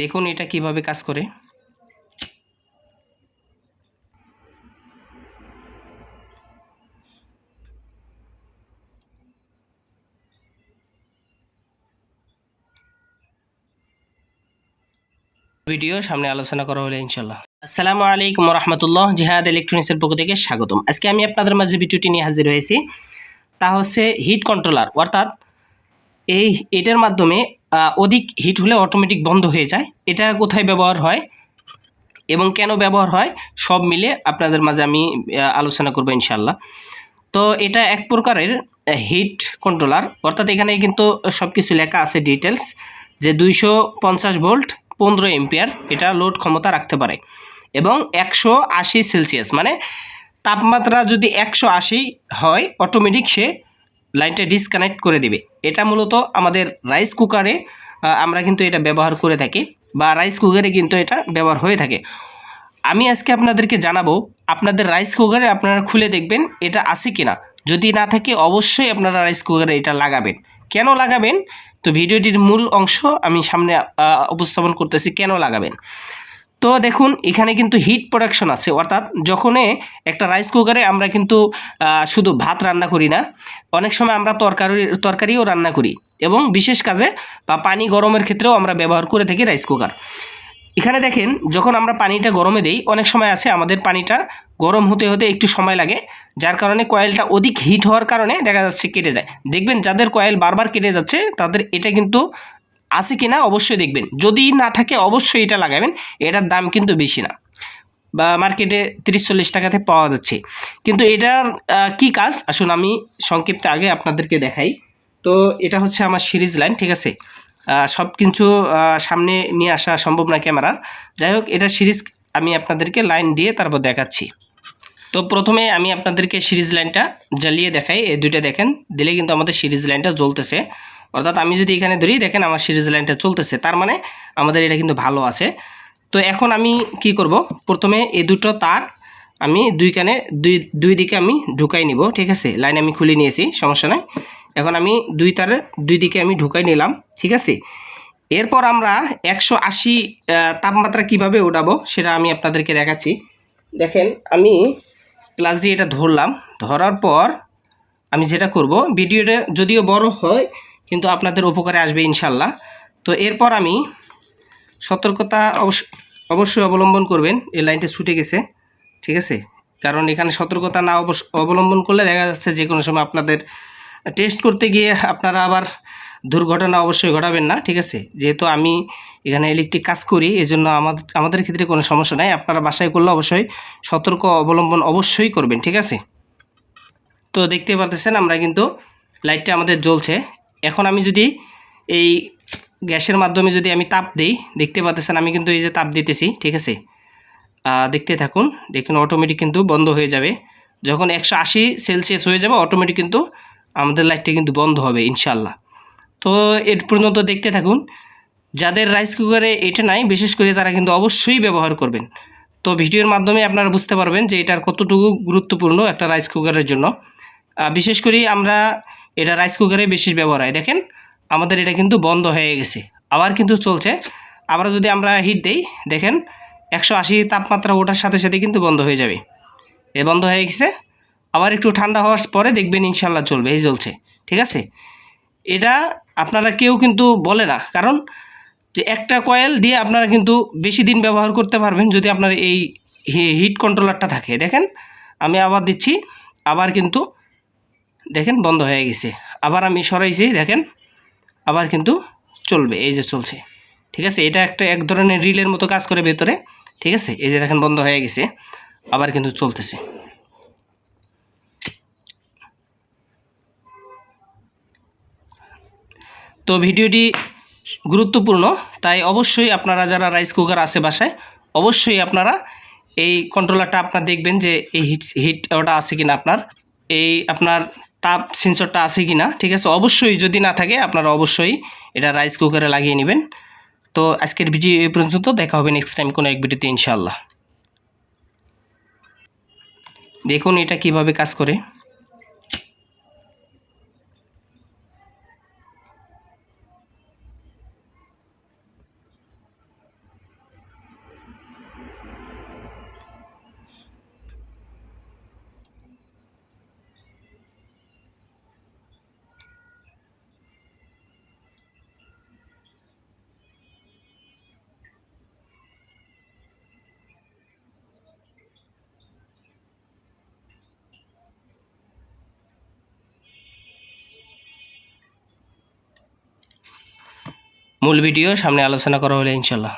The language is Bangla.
দেখুন এটা কীভাবে কাজ করে। ভিডিও সামনে আলোচনা করা হলো ইনশাল্লাহ আসসালামু আলাইকুম রহমতুল্লাহ জিহাদ ইলেকট্রনিক্সের পক্ষ থেকে স্বাগতম। আজকে আমি আপনাদের মাঝে ভিডিওটি নিয়ে হাজির হয়েছি। তা হচ্ছে হিট কন্ট্রোলার, অর্থাৎ এই এটার মাধ্যমে অধিক হিট হলে অটোমেটিক বন্ধ হয়ে যায়। এটা কোথায় ব্যবহার হয় এবং কেন ব্যবহার হয়, সব মিলে আপনাদের মাঝে আমি আলোচনা করব ইনশাল্লাহ তো এটা এক প্রকারের হিট কন্ট্রোলার অর্থাৎ এখানে কিন্তু সব কিছু লেখা আছে ডিটেলস যে দুইশো পঞ্চাশ ভোল্ট পনেরো এম্পিয়ার এটা লোড ক্ষমতা রাখতে পারে। এবং একশো আশি সেলসিয়াস মানে তাপমাত্রা যদি একশো আশি হয় অটোমেটিক সে লাইনটা ডিসকানেক্ট করে দেবে। এটা মূলত আমাদের রাইস কুকারে আমরা কিন্তু এটা ব্যবহার করে থাকি বা রাইস কুকারে কিন্তু এটা ব্যবহার হয়ে থাকে। আমি আজকে আপনাদেরকে জানাব, আপনাদের রাইস কুকারে আপনারা খুলে দেখবেন এটা আছে কি না যদি না থাকে, অবশ্যই আপনারা রাইস কুকারে এটা লাগাবেন। কেন লাগাবেন? তো ভিডিওটির মূল অংশ আমি সামনে উপস্থাপন করতেছি, কেন লাগাবেন? তো দেখুন, এখানে কিন্তু হিট প্রোডাকশন আছে। অর্থাৎ যখনই একটা রাইস কুকারে আমরা কিন্তু শুধু ভাত রান্না করি না, অনেক সময় আমরা তরকারি, তরকারিও রান্না করি এবং বিশেষ কাজে বা পানি গরমের ক্ষেত্রেও আমরা ব্যবহার করে থাকি রাইস কুকার এখানে দেখেন, যখন আমরা পানিটা গরমে দেই, অনেক সময় আছে আমাদের পানিটা গরম হতে হতে একটু সময় লাগে, যার কারণে কয়েলটা অধিক হিট হওয়ার কারণে দেখা যাচ্ছে কেটে যায়। দেখবেন, যাদের কয়েল বারবার কেটে যাচ্ছে, তাদের এটা কিন্তু আছে কিনা অবশ্যই দেখবেন। যদি না থাকে, অবশ্যই এটা লাগাবেন। এটার দাম কিন্তু বেশি না। বা মার্কেটে তিরিশ চল্লিশ টাকাতে পাওয়া যাচ্ছে। কিন্তু এটার কি কাজ? আসুন আমি সংক্ষিপ্ত আগে আপনাদেরকে দেখাই। তো এটা হচ্ছে আমার সিরিজ লাইন, ঠিক আছে? সব কিছু সামনে নিয়ে আসা সম্ভব না ক্যামেরা। যাই হোক, এটা সিরিজ আমি আপনাদেরকে লাইন দিয়ে তারপর দেখাচ্ছি। তো প্রথমে আমি আপনাদেরকে সিরিজ লাইনটা জ্বালিয়ে দেখাই। এই দুইটা দেখেন, দিলে কিন্তু আমাদের সিরিজ লাইনটা জ্বলতেছে। অর্থাৎ আমি যদি এখানে ধরি, দেখেন আমার সিরিজ লাইনটা চলতেছে। তার মানে আমাদের এটা কিন্তু ভালো আছে। তো এখন আমি কি করব? প্রথমে এই দুটো তার আমি দুই কানে দুই দুই দিকে আমি ঢুকাই নিব, ঠিক আছে? লাইন আমি খুলে নিয়েছি, সমস্যা নাই। এখন আমি দুই তারের দুই দিকে আমি ঢুকাই নিলাম, ঠিক আছে? এরপর আমরা একশো আশি তাপমাত্রা কীভাবে উঠাবো সেটা আমি আপনাদেরকে দেখাচ্ছি। দেখেন, আমি ক্লাস দিয়ে এটা ধরলাম। ধরার পর আমি যেটা করব, ভিডিওটা যদিও বড় হয় কিন্তু আপনাদের উপকারে আসবে ইনশাল্লাহ। তো এরপর আমি সতর্কতা অবশ্য অবশ্যই অবলম্বন করবেন, এই লাইনটা ছুটে গেছে, ঠিক আছে? কারণ এখানে সতর্কতা না অবলম্বন করলে দেখা যাচ্ছে যে কোনো সময় আপনাদের টেস্ট করতে গিয়ে আপনারা আবার দুর্ঘটনা অবশ্যই ঘটাবেন না, ঠিক আছে? যেহেতু আমি এখানে ইলেকট্রিক কাজ করি এই জন্য আমাদের আমাদের ক্ষেত্রে কোনো সমস্যা নাই, আপনারা বাসায় করলে অবশ্যই সতর্ক অবলম্বন অবশ্যই করবেন, ঠিক আছে? তো দেখতে পারতেছেন আমরা কিন্তু লাইটটা আমাদের জ্বলছে এখন আমি যদি এই গ্যাসের মাধ্যমে যদি আমি তাপ দিই, দেখতে পাচ্ছেন আমি কিন্তু এই যে তাপ দিতেছি, ঠিক আছে? দেখতে থাকুন, দেখুন অটোমেটিক কিন্তু বন্ধ হয়ে যাবে। যখন একশো আশি সেলসিয়াস হয়ে যাবে অটোমেটিক কিন্তু আমাদের লাইটটা কিন্তু বন্ধ হবে ইনশাল্লাহ তো এর পর্যন্ত দেখতে থাকুন, যাদের রাইস কুকারে এটা নাই, বিশেষ করে তারা কিন্তু অবশ্যই ব্যবহার করবেন। তো ভিডিওর মাধ্যমে আপনারা বুঝতে পারবেন যে এটার কতটুকু গুরুত্বপূর্ণ একটা রাইস কুকারের জন্য। বিশেষ করে আমরা এটা রাইস কুকারে বেশি ব্যবহার হয়। দেখেন, আমাদের এটা কিন্তু বন্ধ হয়ে গেছে। আবার কিন্তু চলছে। আবার যদি আমরা হিট দেই, দেখেন, একশো আশি তাপমাত্রা ওঠার সাথে সাথে কিন্তু বন্ধ হয়ে যাবে। এ বন্ধ হয়ে গেছে। আবার একটু ঠান্ডা হওয়ার পরে দেখবেন ইনশাল্লাহ চলবে, এই চলছে। ঠিক আছে? এটা আপনারা কেউ কিন্তু বলে না। কারণ, যে একটা কয়েল দিয়ে আপনারা কিন্তু বেশি দিন ব্যবহার করতে পারবেন যদি আপনার এই হিট কন্ট্রোলারটা থাকে। দেখেন, আমি আবার দিচ্ছি। আবার কিন্তু দেখেন, বন্ধ হয়ে গেছে। আবার আমি সরাইছি, দেখেন, আবার কিন্তু চলবে, এই যে চলছে। ঠিক আছে? এটা একটা এক ধরনের রিলের মতো কাজ করে ভেতরে। ঠিক আছে? এই যে দেখেন, বন্ধ হয়ে গেছে, আবার কিন্তু চলতেছে। তো ভিডিওটি গুরুত্বপূর্ণ, তাই অবশ্যই আপনারা যারা রাইস কুকার আছে বাসায়, অবশ্যই আপনারা এই কন্ট্রোলারটা আপনার দেখবেন যে এই হিট হিট ওটা আছে কিনা আপনার। এই আপনার তাপ সেন্সরটা আছে কি না ঠিক আছে? অবশ্যই যদি না থাকে, আপনারা অবশ্যই এটা রাইস কুকারে লাগিয়ে নেবেন। তো আজকের ভিডিও এই পর্যন্ত দেখা হবে নেক্সট টাইম কোনো এক ভিডিওতে ইনশাল্লাহ দেখুন এটা কীভাবে কাজ করে। মূল ভিডিও সামনে আলোচনা করা হলে ইনশাল্লাহ